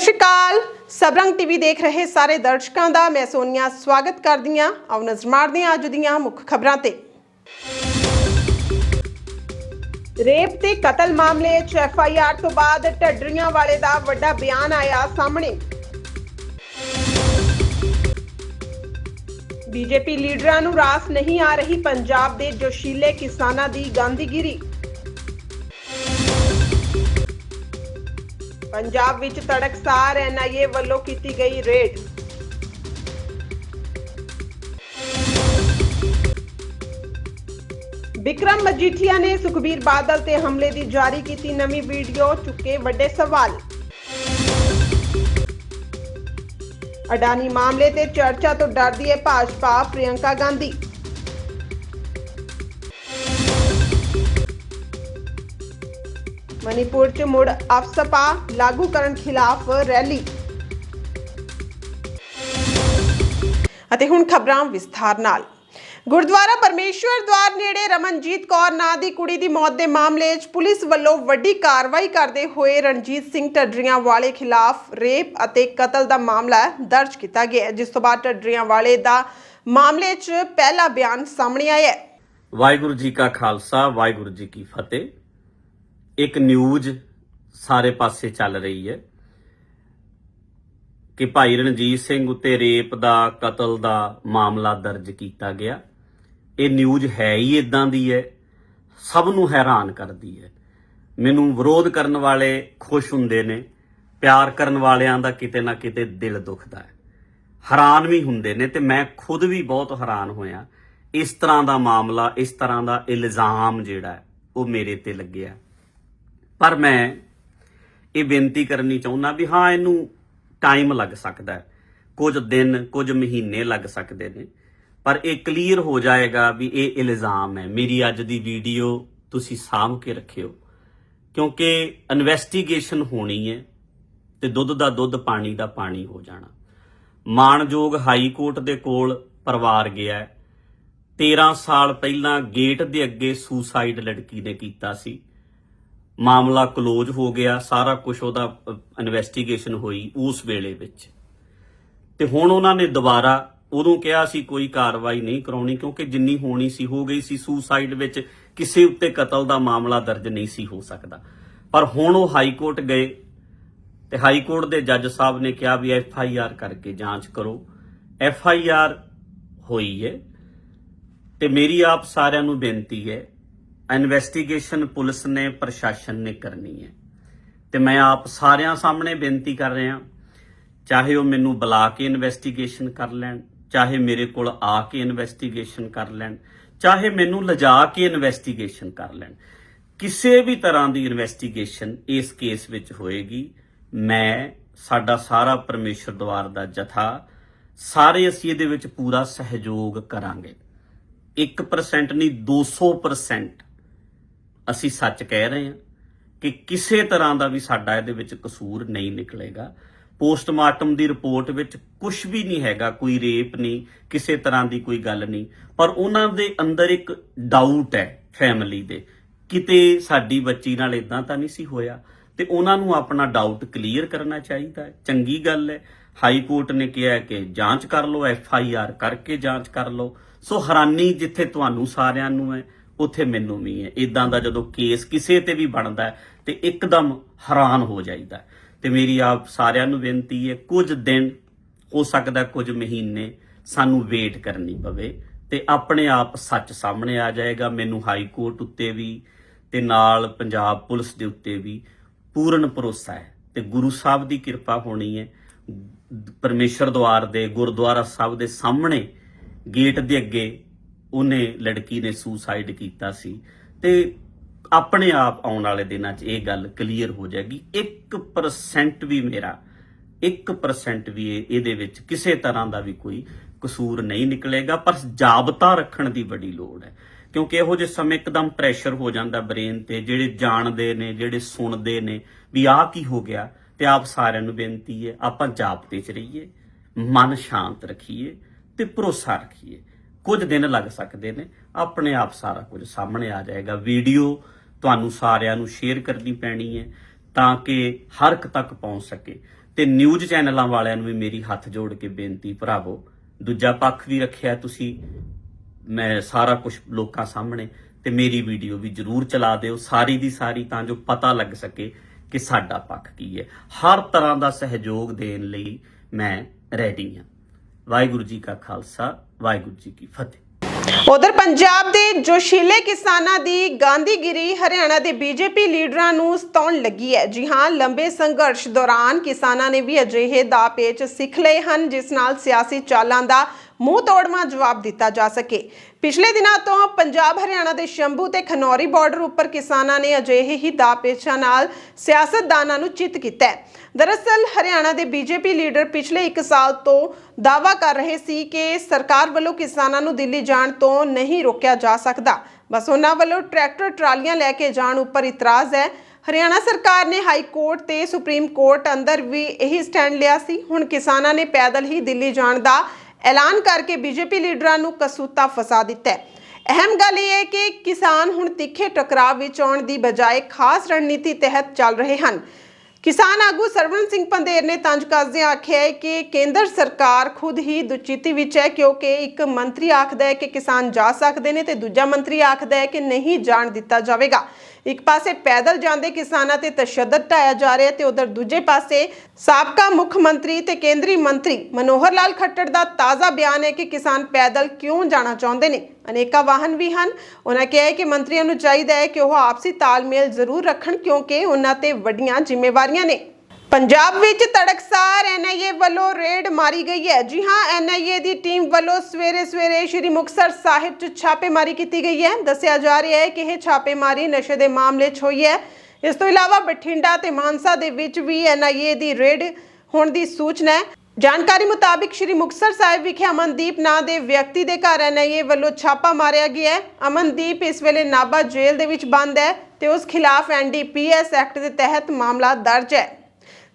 ਸਤਿ ਸ਼੍ਰੀ ਅਕਾਲ। ਸਬਰੰਗ ਟੀਵੀ ਦੇਖ ਰਹੇ ਸਾਰੇ ਦਰਸ਼ਕਾਂ ਦਾ ਮੈਂ ਸੋਨੀਆ ਸਵਾਗਤ ਕਰਦੀ ਹਾਂ। ਆਓ ਨਜ਼ਰ ਮਾਰਦੇ ਹਾਂ ਅੱਜ ਦੀਆਂ ਮੁੱਖ ਖਬਰਾਂ ਤੇ। ਰੇਪ ਤੇ ਕਤਲ ਮਾਮਲੇ 'ਚ ਐਫ ਆਈ ਆਰ ਤੋਂ ਬਾਅਦ ਢੱਡਰੀਆਂ ਵਾਲੇ ਦਾ ਵੱਡਾ ਬਿਆਨ ਆਇਆ ਸਾਹਮਣੇ। ਬੀਜੇਪੀ ਲੀਡਰਾਂ ਨੂੰ ਰਾਸ ਨਹੀਂ ਆ ਰਹੀ ਪੰਜਾਬ ਦੇ ਜੋਸ਼ੀਲੇ ਕਿਸਾਨਾਂ ਦੀ ਗਾਂਧੀਗਿਰੀ ਪੰਜਾਬ ਵਿੱਚ ਤੜਕਸਾਰ ਐਨਆਈਏ ਵੱਲੋਂ ਕੀਤੀ ਗਈ ਰੇਡ। ਵਿਕਰਮ ਮਜੀਠੀਆ ਨੇ ਸੁਖਬੀਰ ਬਾਦਲ ਤੇ ਹਮਲੇ ਦੀ ਜਾਰੀ ਕੀਤੀ ਨਵੀਂ ਵੀਡੀਓ, ਚੁੱਕੇ ਵੱਡੇ ਸਵਾਲ। ਅਡਾਨੀ ਮਾਮਲੇ ਤੇ ਚਰਚਾ ਤੋਂ ਡਰਦੀ ਹੈ ਭਾਜਪਾ, ਪ੍ਰਿਯੰਕਾ ਗਾਂਧੀ। ਮਨੀਪੁਰ 'ਚ ਮੁੜ ਅਫਸਪਾ ਲਾਗੂ ਕਰਨ ਖਿਲਾਫ ਰੈਲੀ ਅਤੇ ਹੁਣ ਖਬਰਾਂ ਵਿਸਥਾਰ ਨਾਲ ਗੁਰਦੁਆਰਾ ਪਰਮੇਸ਼ਵਰ ਦਵਾਰ ਨੇੜੇ ਰਮਨਜੀਤ ਕੌਰ ਨਾਂ ਦੀ ਕੁੜੀ ਦੀ ਮੌਤ ਦੇ ਮਾਮਲੇ 'ਚ ਪੁਲਿਸ ਵੱਲੋਂ ਵੱਡੀ ਕਾਰਵਾਈ ਕਰਦੇ ਹੋਏ ਰਣਜੀਤ ਸਿੰਘ ਟੱਡਰੀਆਂ ਵਾਲੇ ਖਿਲਾਫ ਰੇਪ ਅਤੇ ਕਤਲ ਦਾ ਮਾਮਲਾ ਦਰਜ ਕੀਤਾ ਗਿਆ ਜਿਸ ਤੋਂ ਬਾਅਦ ਢੱਡਰੀਆਂ ਵਾਲੇ ਦਾ ਮਾਮਲੇ 'ਚ ਪਹਿਲਾ ਬਿਆਨ ਸਾਹਮਣੇ ਆਇਆ ਹੈ ਵਾਹਿਗੁਰੂ ਜੀ ਕਾ ਖਾਲਸਾ ਵਾਹਿਗੁਰੂ ਜੀ ਕੀ ਫਤਿਹ ਇੱਕ ਨਿਊਜ਼ ਸਾਰੇ ਪਾਸੇ ਚੱਲ ਰਹੀ ਹੈ ਕਿ ਭਾਈ ਰਣਜੀਤ ਸਿੰਘ ਉੱਤੇ ਰੇਪ ਦਾ, ਕਤਲ ਦਾ ਮਾਮਲਾ ਦਰਜ ਕੀਤਾ ਗਿਆ। ਇਹ ਨਿਊਜ਼ ਹੈ ਹੀ ਇਦਾਂ ਦੀ ਹੈ, ਸਭ ਨੂੰ ਹੈਰਾਨ ਕਰਦੀ ਹੈ। ਮੈਨੂੰ ਵਿਰੋਧ ਕਰਨ ਵਾਲੇ ਖੁਸ਼ ਹੁੰਦੇ ਨੇ, ਪਿਆਰ ਕਰਨ ਵਾਲਿਆਂ ਦਾ ਕਿਤੇ ਨਾ ਕਿਤੇ ਦਿਲ ਦੁਖਦਾ ਹੈ। ਹੈਰਾਨ ਵੀ ਹੁੰਦੇ ਨੇ ਤੇ ਮੈਂ ਖੁਦ ਵੀ ਬਹੁਤ ਹੈਰਾਨ ਹੋਇਆ। ਇਸ ਤਰ੍ਹਾਂ ਦਾ ਮਾਮਲਾ, ਇਸ ਤਰ੍ਹਾਂ ਦਾ ਇਲਜ਼ਾਮ ਜਿਹੜਾ ਉਹ ਮੇਰੇ ਤੇ ਲੱਗਿਆ। ਪਰ ਮੈਂ ਇਹ ਬੇਨਤੀ ਕਰਨੀ ਚਾਹੁੰਦਾ ਵੀ ਹਾਂ, ਇਹਨੂੰ ਟਾਈਮ ਲੱਗ ਸਕਦਾ ਹੈ। ਕੁਝ ਦਿਨ, ਕੁਝ ਮਹੀਨੇ ਲੱਗ ਸਕਦੇ ਨੇ। ਪਰ ਇਹ ਕਲੀਅਰ ਹੋ ਜਾਏਗਾ ਵੀ ਇਹ ਇਲਜ਼ਾਮ ਹੈ। ਮੇਰੀ ਅੱਜ ਦੀ ਵੀਡੀਓ ਤੁਸੀਂ ਸਾਂਭ ਕੇ ਰੱਖਿਓ। ਕਿਉਂਕਿ ਇਨਵੈਸਟੀਗੇਸ਼ਨ ਹੋਣੀ ਹੈ ਤੇ ਦੁੱਧ ਦਾ ਦੁੱਧ, ਪਾਣੀ ਦਾ ਪਾਣੀ ਹੋ ਜਾਣਾ। ਮਾਣਯੋਗ ਹਾਈ ਕੋਰਟ ਦੇ ਕੋਲ ਪਰਿਵਾਰ ਗਿਆ ਹੈ। 13 ਸਾਲ ਪਹਿਲਾਂ ਗੇਟ ਦੇ ਅੱਗੇ ਸੁਸਾਈਡ ਲੜਕੀ ਨੇ ਕੀਤਾ ਸੀ। ਮਾਮਲਾ ਕਲੋਜ਼ ਹੋ ਗਿਆ, ਸਾਰਾ ਕੁਝ ਉਹਦਾ ਇਨਵੈਸਟੀਗੇਸ਼ਨ ਹੋਈ ਉਸ ਵੇਲੇ ਵਿੱਚ। ਤੇ ਹੁਣ ਉਹਨਾਂ ਨੇ ਦੁਬਾਰਾ ਉਦੋਂ ਕਿਹਾ ਸੀ ਕੋਈ ਕਾਰਵਾਈ ਨਹੀਂ ਕਰਾਉਣੀ, ਕਿਉਂਕਿ ਜਿੰਨੀ ਹੋਣੀ ਸੀ, ਹੋ ਗਈ ਸੀ। ਸੁਸਾਈਡ ਵਿੱਚ ਕਿਸੇ ਉੱਤੇ ਕਤਲ ਦਾ ਮਾਮਲਾ ਦਰਜ ਨਹੀਂ ਸੀ ਹੋ ਸਕਦਾ। ਪਰ ਹੁਣ ਉਹ ਹਾਈ ਕੋਰਟ ਗਏ ਤੇ ਹਾਈ ਕੋਰਟ ਦੇ ਜੱਜ ਸਾਹਿਬ ਨੇ ਕਿਹਾ ਵੀ ਐਫ ਆਈ ਆਰ ਕਰਕੇ ਜਾਂਚ ਕਰੋ। ਐਫ ਆਈ ਆਰ ਹੋਈ ਹੈ ਤੇ ਮੇਰੀ ਆਪ ਸਾਰਿਆਂ ਨੂੰ ਬੇਨਤੀ ਹੈ ਇਨਵੈਸਟੀਗੇਸ਼ਨ ਪੁਲਿਸ ਨੇ ਪ੍ਰਸ਼ਾਸਨ ਨੇ ਕਰਨੀ ਹੈ। ਤੇ ਮੈਂ ਆਪ ਸਾਰਿਆਂ ਸਾਹਮਣੇ ਬੇਨਤੀ ਕਰ ਰਿਹਾ, ਚਾਹੇ ਉਹ ਮੈਨੂੰ ਬੁਲਾ ਕੇ ਇਨਵੈਸਟੀਗੇਸ਼ਨ ਕਰ ਲੈਣ, ਚਾਹੇ ਮੇਰੇ ਕੋਲ ਆ ਕੇ ਇਨਵੈਸਟੀਗੇਸ਼ਨ ਕਰ ਲੈਣ, ਚਾਹੇ ਮੈਨੂੰ ਲਿਜਾ ਕੇ ਇਨਵੈਸਟੀਗੇਸ਼ਨ ਕਰ ਲੈਣ। ਕਿਸੇ ਵੀ ਤਰ੍ਹਾਂ ਦੀ ਇਨਵੈਸਟੀਗੇਸ਼ਨ ਇਸ ਕੇਸ ਵਿੱਚ ਹੋਏਗੀ। ਮੈਂ, ਸਾਡਾ ਸਾਰਾ ਪਰਮੇਸ਼ਰ ਦਵਾਰ ਦਾ ਜਥਾ, ਸਾਰੇ ਅਸੀਂ ਇਹਦੇ ਵਿੱਚ ਪੂਰਾ ਸਹਿਯੋਗ ਕਰਾਂਗੇ। 1% ਨਹੀਂ 200% ਅਸੀਂ ਸੱਚ ਕਹਿ ਰਹੇ ਹਾਂ ਕਿ ਕਿਸੇ ਤਰ੍ਹਾਂ ਦਾ ਵੀ ਸਾਡਾ ਇਹਦੇ ਵਿੱਚ ਕਸੂਰ ਨਹੀਂ ਨਿਕਲੇਗਾ। ਪੋਸਟਮਾਰਟਮ ਦੀ ਰਿਪੋਰਟ ਵਿੱਚ ਕੁਝ ਵੀ ਨਹੀਂ ਹੈਗਾ, ਕੋਈ ਰੇਪ ਨਹੀਂ, ਕਿਸੇ ਤਰ੍ਹਾਂ ਦੀ ਕੋਈ ਗੱਲ ਨਹੀਂ। ਪਰ ਉਹਨਾਂ ਦੇ ਅੰਦਰ ਇੱਕ ਡਾਊਟ ਹੈ ਫੈਮਿਲੀ ਦੇ। ਕਿਤੇ ਸਾਡੀ ਬੱਚੀ ਨਾਲ ਇਦਾਂ ਤਾਂ ਨਹੀਂ ਸੀ ਹੋਇਆ ਤੇ ਉਹਨਾਂ ਨੂੰ ਆਪਣਾ ਡਾਊਟ ਕਲੀਅਰ ਕਰਨਾ ਚਾਹੀਦਾ ਹੈ। ਚੰਗੀ ਗੱਲ ਹੈ। ਹਾਈ ਕੋਰਟ ਨੇ ਕਿਹਾ ਕਿ ਜਾਂਚ ਕਰ ਲਓ ਐਫ ਆਈ ਆਰ ਕਰਕੇ ਜਾਂਚ ਕਰ ਲਓ। ਸੋ ਹੈਰਾਨੀ ਜਿੱਥੇ ਤੁਹਾਨੂੰ ਸਾਰਿਆਂ ਨੂੰ ਹੈ ਉੱਥੇ ਮੈਨੂੰ ਵੀ ਹੈ। ਇਦਾਂ ਦਾ ਜਦੋਂ ਕੇਸ ਕਿਸੇ ਤੇ ਵੀ ਬਣਦਾ ਹੈ, ਤੇ ਇੱਕਦਮ ਹੈਰਾਨ ਹੋ ਜਾਈਦਾ ਹੈ। ਤੇ ਮੇਰੀ ਆਪ ਸਾਰਿਆਂ ਨੂੰ ਬੇਨਤੀ ਹੈ, ਕੁਝ ਦਿਨ, ਹੋ ਸਕਦਾ ਕੁਝ ਮਹੀਨੇ ਸਾਨੂੰ ਵੇਟ ਕਰਨੀ ਪਵੇ ਤੇ ਆਪਣੇ ਆਪ ਸੱਚ ਸਾਹਮਣੇ ਆ ਜਾਏਗਾ। ਮੈਨੂੰ ਹਾਈ ਕੋਰਟ ਉੱਤੇ ਵੀ ਤੇ ਨਾਲ ਪੰਜਾਬ ਪੁਲਿਸ ਦੇ ਉੱਤੇ ਵੀ ਪੂਰਨ ਭਰੋਸਾ ਹੈ ਤੇ ਗੁਰੂ ਸਾਹਿਬ ਦੀ ਕਿਰਪਾ ਹੋਣੀ ਹੈ। ਪਰਮੇਸ਼ਰ ਦਵਾਰ ਦੇ ਗੁਰਦੁਆਰਾ ਸਾਹਿਬ ਦੇ ਸਾਹਮਣੇ ਗੇਟ ਦੇ ਅੱਗੇ ਉਹਨੇ ਲੜਕੀ ਨੇ ਸੁਸਾਈਡ ਕੀਤਾ ਸੀ ਤੇ ਆਪਣੇ ਆਪ ਆਉਣ ਵਾਲੇ ਦਿਨਾਂ 'ਚ ਇਹ ਗੱਲ ਕਲੀਅਰ ਹੋ ਜਾਏਗੀ। 1% ਵੀ ਮੇਰਾ 1% ਵੀ ਇਹਦੇ ਵਿੱਚ ਕਿਸੇ ਤਰ੍ਹਾਂ ਦਾ ਵੀ ਕੋਈ ਕਸੂਰ ਨਹੀਂ ਨਿਕਲੇਗਾ, ਪਰ ਜਾਬਤਾ ਰੱਖਣ ਦੀ ਬੜੀ ਲੋੜ ਹੈ। ਕਿਉਂਕਿ ਇਹੋ ਜਿਹੇ ਸਮੇਂ ਇੱਕਦਮ ਪ੍ਰੈਸ਼ਰ ਹੋ ਜਾਂਦਾ ਬ੍ਰੇਨ ਤੇ, ਜਿਹੜੇ ਜਾਣਦੇ ਨੇ, ਜਿਹੜੇ ਸੁਣਦੇ ਨੇ ਵੀ ਆਹ ਕੀ ਹੋ ਗਿਆ ਤੇ ਆਪ ਸਾਰਿਆਂ ਨੂੰ ਬੇਨਤੀ ਹੈ, ਆਪਾਂ ਜਾਬਤੇ 'ਚ ਰਹੀਏ, ਮਨ ਸ਼ਾਂਤ ਰੱਖੀਏ ਤੇ ਭਰੋਸਾ ਰੱਖੀਏ। ਕੁਝ ਦਿਨ ਲੱਗ ਸਕਦੇ ਨੇ। ਆਪਣੇ ਆਪ ਸਾਰਾ ਕੁਝ ਸਾਹਮਣੇ ਆ ਜਾਏਗਾ। ਵੀਡੀਓ ਤੁਹਾਨੂੰ ਸਾਰਿਆਂ ਨੂੰ ਸ਼ੇਅਰ ਕਰਨੀ ਪੈਣੀ ਹੈ ਤਾਂ ਕਿ ਹਰ ਇੱਕ ਤੱਕ ਪਹੁੰਚ ਸਕੇ। ਤੇ ਨਿਊਜ਼ ਚੈਨਲਾਂ ਵਾਲਿਆਂ ਨੂੰ ਵੀ ਮੇਰੀ ਹੱਥ ਜੋੜ ਕੇ ਬੇਨਤੀ, ਭਰਾਵੋ, ਦੂਜਾ ਪੱਖ ਵੀ ਰੱਖਿਆ ਤੁਸੀਂ, ਮੈਂ ਸਾਰਾ ਕੁਝ ਲੋਕਾਂ ਸਾਹਮਣੇ, ਤੇ ਮੇਰੀ ਵੀਡੀਓ ਵੀ ਜਰੂਰ ਚਲਾ ਦਿਓ ਸਾਰੀ ਦੀ ਸਾਰੀ ਤਾਂ ਜੋ ਪਤਾ ਲੱਗ ਸਕੇ ਕਿ ਸਾਡਾ ਪੱਖ ਕੀ ਹੈ। ਹਰ ਤਰ੍ਹਾਂ ਦਾ ਸਹਿਯੋਗ ਦੇਣ ਲਈ ਮੈਂ ਰੈਡੀ ਹਾਂ। ਵਾਹਿਗੁਰੂ ਜੀ ਕਾ ਖਾਲਸਾ, ਵਾਹਿਗੁਰੂ ਜੀ ਕੀ ਫਤਿਹ। ਉਧਰ ਪੰਜਾਬ ਦੇ ਜੋਸ਼ੀਲੇ ਕਿਸਾਨਾਂ ਦੀ ਗਾਂਧੀਗਿਰੀ ਹਰਿਆਣਾ ਦੇ ਬੀਜੇਪੀ ਲੀਡਰਾਂ ਨੂੰ ਸਤਾਉਣ ਲੱਗੀ ਹੈ। ਜੀ ਹਾਂ, ਲੰਬੇ ਸੰਘਰਸ਼ ਦੌਰਾਨ ਕਿਸਾਨਾਂ ਨੇ ਵੀ ਅਜਿਹੇ ਦਾ ਪੇਚ ਸਿੱਖ ਲਏ ਹਨ, ਜਿਸ ਨਾਲ ਸਿਆਸੀ ਚਾਲਾਂ ਦਾ ਮੂੰਹ ਤੋੜਵਾਂ ਜਵਾਬ ਦਿੱਤਾ ਜਾ ਸਕੇ। ਪਿਛਲੇ ਦਿਨਾਂ ਤੋਂ ਪੰਜਾਬ, ਹਰਿਆਣਾ ਦੇ ਸ਼ੰਭੂ ਤੇ ਖਨੌਰੀ ਬਾਰਡਰ ਉੱਪਰ ਕਿਸਾਨਾਂ ਨੇ ਅਜਿਹੇ ਹੀ ਦਾ ਪੇਚਾਂ ਨਾਲ ਸਿਆਸਤਦਾਨਾਂ ਨੂੰ ਚਿੱਤ ਕੀਤਾ ਹੈ। ਦਰਅਸਲ, ਹਰਿਆਣਾ ਦੇ ਬੀਜੇਪੀ ਲੀਡਰ ਪਿਛਲੇ 1 ਸਾਲ ਤੋਂ ਦਾਅਵਾ ਕਰ ਰਹੇ ਸੀ ਕਿ ਸਰਕਾਰ ਵੱਲੋਂ ਕਿਸਾਨਾਂ ਨੂੰ ਦਿੱਲੀ ਜਾਣ ਤੋਂ ਨਹੀਂ ਰੋਕਿਆ ਜਾ ਸਕਦਾ। ਬਸ ਉਹਨਾਂ ਵੱਲੋਂ ਟਰੈਕਟਰ, ਟਰਾਲੀਆਂ ਲੈ ਕੇ ਜਾਣ ਉੱਪਰ ਇਤਰਾਜ਼ ਹੈ। ਹਰਿਆਣਾ ਸਰਕਾਰ ਨੇ ਹਾਈ ਕੋਰਟ ਤੇ ਸੁਪਰੀਮ ਕੋਰਟ ਅੰਦਰ ਵੀ ਇਹੀ ਸਟੈਂਡ ਲਿਆ ਸੀ। ਹੁਣ ਕਿਸਾਨਾਂ ਨੇ ਪੈਦਲ ਹੀ ਦਿੱਲੀ ਜਾਣ ਦਾ ਐਲਾਨ ਕਰਕੇ ਬੀਜੇਪੀ ਲੀਡਰਾਂ ਨੂੰ ਕਸੂਤਾ ਫਸਾ ਦਿੱਤਾ ਹੈ। ਅਹਿਮ ਗੱਲ ਇਹ ਹੈ ਕਿ ਕਿਸਾਨ ਹੁਣ ਤਿੱਖੇ ਟਕਰਾਅ ਵਿੱਚ ਆਉਣ ਦੀ ਬਜਾਏ ਖਾਸ ਰਣਨੀਤੀ ਤਹਿਤ ਚੱਲ ਰਹੇ ਹਨ। ਕਿਸਾਨ ਆਗੂ ਸਰਵਣ ਸਿੰਘ ਪੰਦੇਰ ਨੇ ਤੰਜ ਕੱਸਦਿਆਂ ਆਖਿਆ ਹੈ ਕਿ ਕੇਂਦਰ ਸਰਕਾਰ ਖੁਦ ਹੀ ਦੁਚਿੱਤੀ ਵਿੱਚ ਹੈ ਕਿਉਂਕਿ ਇੱਕ ਮੰਤਰੀ ਆਖਦਾ ਹੈ ਕਿ ਕਿਸਾਨ ਜਾ ਸਕਦੇ ਨੇ ਤੇ ਦੂਜਾ ਮੰਤਰੀ ਆਖਦਾ ਹੈ ਕਿ ਨਹੀਂ ਜਾਣ ਦਿੱਤਾ ਜਾਵੇਗਾ। ਇੱਕ ਪਾਸੇ ਪੈਦਲ ਜਾਂਦੇ ਕਿਸਾਨਾਂ ਤੇ ਤਸ਼ੱਦਦ ਢਾਇਆ ਜਾ ਰਿਹਾ ਤੇ ਉਧਰ ਦੂਜੇ ਪਾਸੇ ਸਾਬਕਾ ਮੁੱਖ ਮੰਤਰੀ ਤੇ ਕੇਂਦਰੀ ਮੰਤਰੀ ਮਨੋਹਰ ਲਾਲ ਖੱਟੜ ਦਾ ਤਾਜ਼ਾ ਬਿਆਨ ਹੈ ਕਿ ਕਿਸਾਨ ਪੈਦਲ ਕਿਉਂ ਜਾਣਾ ਚਾਹੁੰਦੇ ਨੇ। ਅਨੇਕਾਂ ਵਾਹਨ ਵੀ ਹਨ। ਉਹਨਾਂ ਕਿਹਾ ਹੈ ਕਿ ਮੰਤਰੀਆਂ ਨੂੰ ਚਾਹੀਦਾ ਹੈ ਕਿ ਉਹ ਆਪਸੀ ਤਾਲਮੇਲ ਜ਼ਰੂਰ ਰੱਖਣ ਕਿਉਂਕਿ ਉਹਨਾਂ ਤੇ ਵੱਡੀਆਂ ਜ਼ਿੰਮੇਵਾਰੀਆਂ ਨੇ। ਪੰਜਾਬ ਵਿੱਚ ਤੜਕਸਾਰ ਐਨਆਈਏ ਵੱਲੋਂ ਰੇਡ ਮਾਰੀ ਗਈ ਹੈ। ਜੀ ਹਾਂ ਐਨਆਈਏ ਦੀ ਟੀਮ ਵੱਲੋਂ ਸਵੇਰੇ ਸਵੇਰੇ ਸ਼੍ਰੀ ਮੁਕਤਸਰ ਸਾਹਿਬ 'ਚ ਛਾਪੇਮਾਰੀ ਕੀਤੀ ਗਈ ਹੈ। ਦੱਸਿਆ ਜਾ ਰਿਹਾ ਹੈ ਕਿ ਇਹ ਛਾਪੇਮਾਰੀ ਨਸ਼ੇ ਦੇ ਮਾਮਲੇ 'ਚ ਹੋਈ ਹੈ। ਇਸ ਤੋਂ ਇਲਾਵਾ ਬਠਿੰਡਾ ਤੇ ਮਾਨਸਾ ਦੇ ਵਿੱਚ ਵੀ ਐਨਆਈਏ ਦੀ ਰੇਡ ਹੋਣ ਦੀ ਸੂਚਨਾ ਹੈ। ਜਾਣਕਾਰੀ ਮੁਤਾਬਿਕ ਸ਼੍ਰੀ ਮੁਕਤਸਰ ਸਾਹਿਬ ਵਿਖੇ ਅਮਨਦੀਪ ਨਾਂ ਦੇ ਵਿਅਕਤੀ ਦੇ ਘਰ ਐਨਆਈਏ ਵੱਲੋਂ ਛਾਪਾ ਮਾਰਿਆ ਗਿਆ ਹੈ। ਅਮਨਦੀਪ ਇਸ ਵੇਲੇ ਨਾਭਾ ਜੇਲ੍ਹ ਦੇ ਵਿੱਚ ਬੰਦ ਹੈ ਤੇ ਉਸ ਖਿਲਾਫ ਐਨਡੀਪੀਐਸ ਐਕਟ ਦੇ ਤਹਿਤ ਮਾਮਲਾ ਦਰਜ ਹੈ।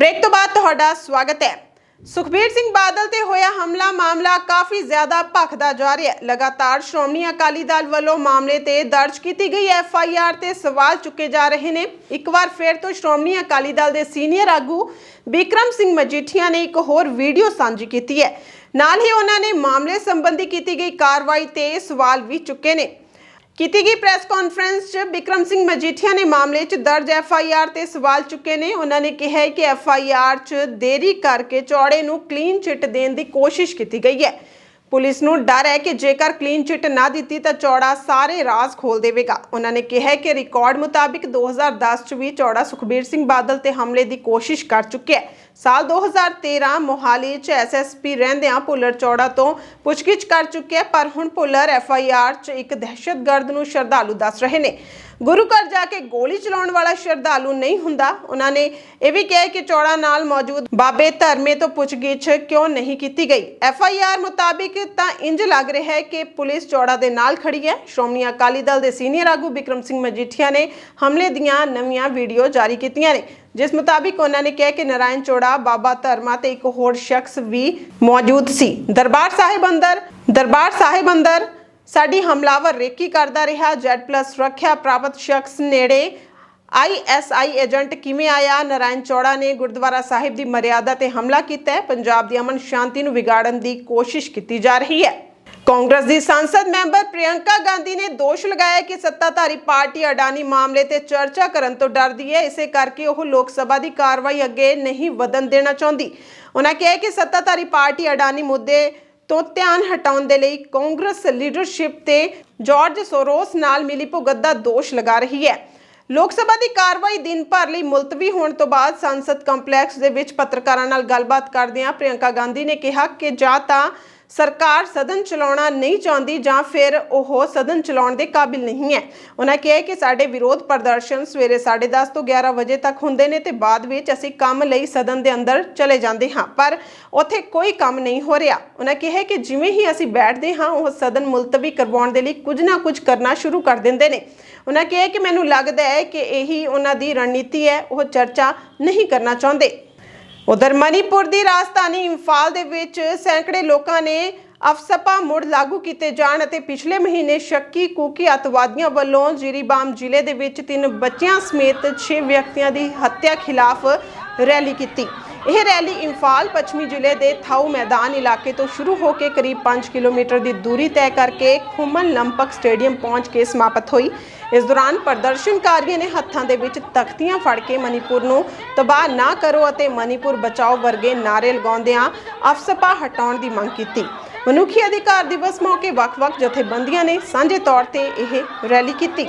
ਬ੍ਰੇਕ ਤੋਂ ਬਾਅਦ ਤੁਹਾਡਾ ਸਵਾਗਤ ਹੈ। ਸੁਖਬੀਰ ਸਿੰਘ ਬਾਦਲ ਤੇ ਹੋਇਆ ਹਮਲਾ, ਮਾਮਲਾ ਕਾਫੀ ਜ਼ਿਆਦਾ ਭਖਦਾ ਜਾ ਰਿਹਾ ਹੈ। ਲਗਾਤਾਰ ਸ਼੍ਰੋਮਣੀ ਅਕਾਲੀ ਦਲ ਵੱਲੋਂ ਮਾਮਲੇ ਤੇ ਦਰਜ ਕੀਤੀ ਗਈ ਐਫ ਆਈ ਆਰ ਤੇ ਸਵਾਲ ਚੁੱਕੇ ਜਾ ਰਹੇ ਨੇ। ਇੱਕ ਵਾਰ ਫਿਰ ਤੋਂ ਸ਼੍ਰੋਮਣੀ ਅਕਾਲੀ ਦਲ ਦੇ ਸੀਨੀਅਰ ਆਗੂ ਬਿਕਰਮ ਸਿੰਘ ਮਜੀਠੀਆ ਨੇ ਇੱਕ ਹੋਰ ਵੀਡੀਓ ਸਾਂਝੀ ਕੀਤੀ ਹੈ। ਨਾਲ ਹੀ ਉਹਨਾਂ ਨੇ ਮਾਮਲੇ ਸੰਬੰਧੀ ਕੀਤੀ ਗਈ ਕਾਰਵਾਈ ਤੇ ਸਵਾਲ ਵੀ ਚੁੱਕੇ ਨੇ। ਕੀਤੀ ਗਈ ਪ੍ਰੈਸ ਕਾਨਫਰੰਸ 'ਚ ਵਿਕਰਮ ਸਿੰਘ ਮਜੀਠੀਆ ਨੇ ਮਾਮਲੇ 'ਚ ਦਰਜ ਐਫ ਆਈ ਆਰ ਤੇ ਸਵਾਲ ਚੁੱਕੇ ਨੇ। ਉਹਨਾਂ ਨੇ ਕਿਹਾ ਕਿ ਐਫ ਆਈ ਆਰ 'ਚ ਦੇਰੀ ਕਰਕੇ ਚੌੜੇ ਨੂੰ ਕਲੀਨ ਚਿੱਟ ਦੇਣ ਦੀ ਕੋਸ਼ਿਸ਼ ਕੀਤੀ ਗਈ ਹੈ। ਪੁਲਿਸ ਨੂੰ ਡਰ ਹੈ ਕਿ ਜੇਕਰ ਕਲੀਨ ਚਿੱਟ ਨਾ ਦਿੱਤੀ ਤਾਂ ਚੌੜਾ ਸਾਰੇ ਰਾਜ਼ ਖੋਲ ਦੇਵੇਗਾ। ਉਹਨਾਂ ਨੇ ਕਿਹਾ ਕਿ ਰਿਕਾਰਡ ਮੁਤਾਬਿਕ 2010 ਚ ਵੀ ਚੌੜਾ ਸੁਖਬੀਰ ਸਿੰਘ ਬਾਦਲ ਤੇ ਹਮਲੇ ਦੀ ਕੋਸ਼ਿਸ਼ ਕਰ ਚੁੱਕਿਆ ਹੈ। ਸਾਲ 2013 ਮੋਹਾਲੀ ਚ ਐਸਐਸਪੀ ਰਹਿੰਦਿਆਂ ਭੁੱਲਰ ਚੌੜਾ ਤੋਂ ਪੁੱਛਗਿੱਛ ਕਰ ਚੁੱਕਿਆ ਪਰ ਹੁਣ ਭੁੱਲਰ ਐਫਆਈਆਰ ਚ ਇੱਕ ਦਹਿਸ਼ਤਗਰਦ ਨੂੰ ਸ਼ਰਧਾਲੂ ਦੱਸ ਰਹੇ ਨੇ। ਗੁਰੂ ਘਰ ਜਾ ਕੇ ਗੋਲੀ ਚਲਾਉਣ ਵਾਲਾ ਸ਼ਰਧਾਲੂ ਨਹੀਂ ਹੁੰਦਾ। ਉਹਨਾਂ ਨੇ ਇਹ ਵੀ ਕਿਹਾ ਕਿ ਚੌੜਾ ਨਾਲ ਮੌਜੂਦ ਬਾਬੇ ਧਰਮੇ ਤੋਂ ਪੁੱਛਗਿੱਛ ਕਿਉਂ ਨਹੀਂ ਕੀਤੀ ਗਈ। ਐਫ ਆਈ ਆਰ ਮੁਤਾਬਿਕ ਤਾਂ ਇੰਜ ਲੱਗ ਰਿਹਾ ਹੈ ਕਿ ਪੁਲਿਸ ਚੌੜਾ ਦੇ ਨਾਲ ਖੜੀ ਹੈ। ਸ਼੍ਰੋਮਣੀ ਅਕਾਲੀ ਦਲ ਦੇ ਸੀਨੀਅਰ ਆਗੂ ਬਿਕਰਮ ਸਿੰਘ ਮਜੀਠੀਆ ਨੇ ਹਮਲੇ ਦੀਆਂ ਨਵੀਆਂ ਵੀਡੀਓ ਜਾਰੀ ਕੀਤੀਆਂ ਨੇ। ਜਿਸ ਮੁਤਾਬਿਕ ਉਹਨਾਂ ਨੇ ਕਿਹਾ ਕਿ ਨਰਾਇਣ ਚੌੜਾ, ਬਾਬਾ ਧਰਮਾ ਤੇ ਇੱਕ ਹੋਰ ਸ਼ਖਸ ਵੀ ਮੌਜੂਦ ਸੀ। ਦਰਬਾਰ ਸਾਹਿਬ ਅੰਦਰ, ਦਰਬਾਰ ਸਾਹਿਬ ਅੰਦਰ ਸਾਡੀ ਹਮਲਾਵਰ ਰੇਕੀ ਕਰਦਾ ਰਿਹਾ, Z+ ਸੁਰੱਖਿਆ ਪ੍ਰਾਪਤ ਸ਼ਖਸ ਨੇੜੇ ਆਈਐਸਆਈ ਏਜੰਟ ਕਿਵੇਂ ਆਇਆ? ਨਰਾਇਣ ਚੌੜਾ ਨੇ ਗੁਰਦੁਆਰਾ ਸਾਹਿਬ ਦੀ ਮਰਿਆਦਾ ਤੇ ਹਮਲਾ ਕੀਤਾ ਹੈ। ਪੰਜਾਬ ਦੀ ਅਮਨ ਸ਼ਾਂਤੀ ਨੂੰ ਵਿਗਾੜਨ ਦੀ ਕੋਸ਼ਿਸ਼ ਕੀਤੀ ਜਾ ਰਹੀ ਹੈ। ਕਾਂਗਰਸ ਦੀ ਸੰਸਦ ਮੈਂਬਰ ਪ੍ਰਿਯੰਕਾ ਗਾਂਧੀ ਨੇ ਦੋਸ਼ ਲਗਾਇਆ ਕਿ ਸੱਤਾਧਾਰੀ ਪਾਰਟੀ ਅਡਾਨੀ ਮਾਮਲੇ ਤੇ ਚਰਚਾ ਕਰਨ ਤੋਂ ਡਰਦੀ ਹੈ। ਇਸੇ ਕਰਕੇ ਉਹ ਲੋਕ ਸਭਾ ਦੀ ਕਾਰਵਾਈ ਅੱਗੇ ਨਹੀਂ ਵਧਣ ਦੇਣਾ ਚਾਹੁੰਦੀ। ਉਹਨਾਂ ਕਿਹਾ ਕਿ ਸੱਤਾਧਾਰੀ ਪਾਰਟੀ ਅਡਾਨੀ ਮੁੱਦੇ ਤੋਂ ਧਿਆਨ ਹਟਾਉਣ ਦੇ ਲਈ ਕਾਂਗਰਸ ਲੀਡਰਸ਼ਿਪ ਤੇ ਜਾਰਜ ਸੋਰੋਸ ਨਾਲ ਮਿਲੀ ਭੁਗਤ ਦਾ ਦੋਸ਼ ਲਗਾ ਰਹੀ ਹੈ। ਲੋਕ ਸਭਾ ਦੀ ਕਾਰਵਾਈ ਦਿਨ ਭਰ ਲਈ ਮੁਲਤਵੀ ਹੋਣ ਤੋਂ ਬਾਅਦ ਸੰਸਦ ਕੰਪਲੈਕਸ ਦੇ ਵਿੱਚ ਪੱਤਰਕਾਰਾਂ ਨਾਲ ਗੱਲਬਾਤ ਕਰਦਿਆਂ ਪ੍ਰਿਯੰਕਾ ਗਾਂਧੀ ਨੇ ਕਿਹਾ ਕਿ ਜਾਂ ਤਾਂ ਸਰਕਾਰ ਸਦਨ ਚਲਾਉਣਾ ਨਹੀਂ ਚਾਹੁੰਦੀ ਜਾਂ ਫਿਰ ਉਹ ਸਦਨ ਚਲਾਉਣ ਦੇ ਕਾਬਿਲ ਨਹੀਂ ਹੈ। ਉਹਨਾਂ ਕਿਹਾ ਕਿ ਸਾਡੇ ਵਿਰੋਧ ਪ੍ਰਦਰਸ਼ਨ ਸਵੇਰੇ 10:30 ਤੋਂ 11 ਵਜੇ ਤੱਕ ਹੁੰਦੇ ਨੇ ਤੇ ਬਾਅਦ ਵਿੱਚ ਅਸੀਂ ਕੰਮ ਲਈ ਸਦਨ ਦੇ ਅੰਦਰ ਚਲੇ ਜਾਂਦੇ ਹਾਂ, ਪਰ ਉੱਥੇ ਕੋਈ ਕੰਮ ਨਹੀਂ ਹੋ ਰਿਹਾ। ਉਹਨਾਂ ਕਿਹਾ ਕਿ ਜਿਵੇਂ ਹੀ ਅਸੀਂ ਬੈਠਦੇ ਹਾਂ, ਉਹ ਸਦਨ ਮੁਲਤਵੀ ਕਰਵਾਉਣ ਦੇ ਲਈ ਕੁਝ ਨਾ ਕੁਝ ਕਰਨਾ ਸ਼ੁਰੂ ਕਰ ਦਿੰਦੇ ਨੇ। ਉਹਨਾਂ ਕਿਹਾ ਕਿ ਮੈਨੂੰ ਲੱਗਦਾ ਹੈ ਕਿ ਇਹੀ ਉਹਨਾਂ ਦੀ ਰਣਨੀਤੀ ਹੈ, ਉਹ ਚਰਚਾ ਨਹੀਂ ਕਰਨਾ ਚਾਹੁੰਦੇ। ਉਧਰ ਮਨੀਪੁਰ ਦੀ ਰਾਜਧਾਨੀ ਇੰਫਾਲ ਦੇ ਵਿੱਚ ਸੈਂਕੜੇ ਲੋਕਾਂ ਨੇ ਅਫਸਪਾ ਮੁੜ ਲਾਗੂ ਕੀਤੇ ਜਾਣ ਅਤੇ ਪਿਛਲੇ ਮਹੀਨੇ ਸ਼ੱਕੀ, ਕੂਕੀ ਅਤਵਾਦੀਆਂ ਵੱਲੋਂ ਜੀਰੀਬਾਮ ਜ਼ਿਲ੍ਹੇ ਦੇ ਵਿੱਚ ਤਿੰਨ ਬੱਚਿਆਂ ਸਮੇਤ 6 ਵਿਅਕਤੀਆਂ ਦੀ ਹੱਤਿਆ ਖਿਲਾਫ ਰੈਲੀ ਕੀਤੀ। ਇਹ ਰੈਲੀ ਇੰਫਾਲ ਪੱਛਮੀ ਜ਼ਿਲ੍ਹੇ ਦੇ ਥਾਊ ਮੈਦਾਨ ਇਲਾਕੇ ਤੋਂ ਸ਼ੁਰੂ ਹੋ ਕੇ ਕਰੀਬ 5 ਕਿਲੋਮੀਟਰ ਦੀ ਦੂਰੀ ਤੈਅ ਕਰਕੇ ਖੁਮਨ ਲੰਪਕ ਸਟੇਡੀਅਮ ਪਹੁੰਚ ਕੇ ਸਮਾਪਤ ਹੋਈ। ਇਸ ਦੌਰਾਨ ਪ੍ਰਦਰਸ਼ਨਕਾਰੀਆਂ ਨੇ ਹੱਥਾਂ ਦੇ ਵਿੱਚ ਤਖਤੀਆਂ ਫੜ ਕੇ ਮਨੀਪੁਰ ਨੂੰ ਤਬਾਹ ਨਾ ਕਰੋ ਅਤੇ ਮਨੀਪੁਰ ਬਚਾਓ ਵਰਗੇ ਨਾਰੇ ਲਗਾਉਂਦਿਆਂ ਅਫਸਪਾ ਹਟਾਉਣ ਦੀ ਮੰਗ ਕੀਤੀ। ਮਨੁੱਖੀ ਅਧਿਕਾਰ ਦਿਵਸ ਮੌਕੇ ਵੱਖ-ਵੱਖ ਜਥੇਬੰਦੀਆਂ ਨੇ ਸਾਂਝੇ ਤੌਰ ਤੇ ਇਹ ਰੈਲੀ ਕੀਤੀ।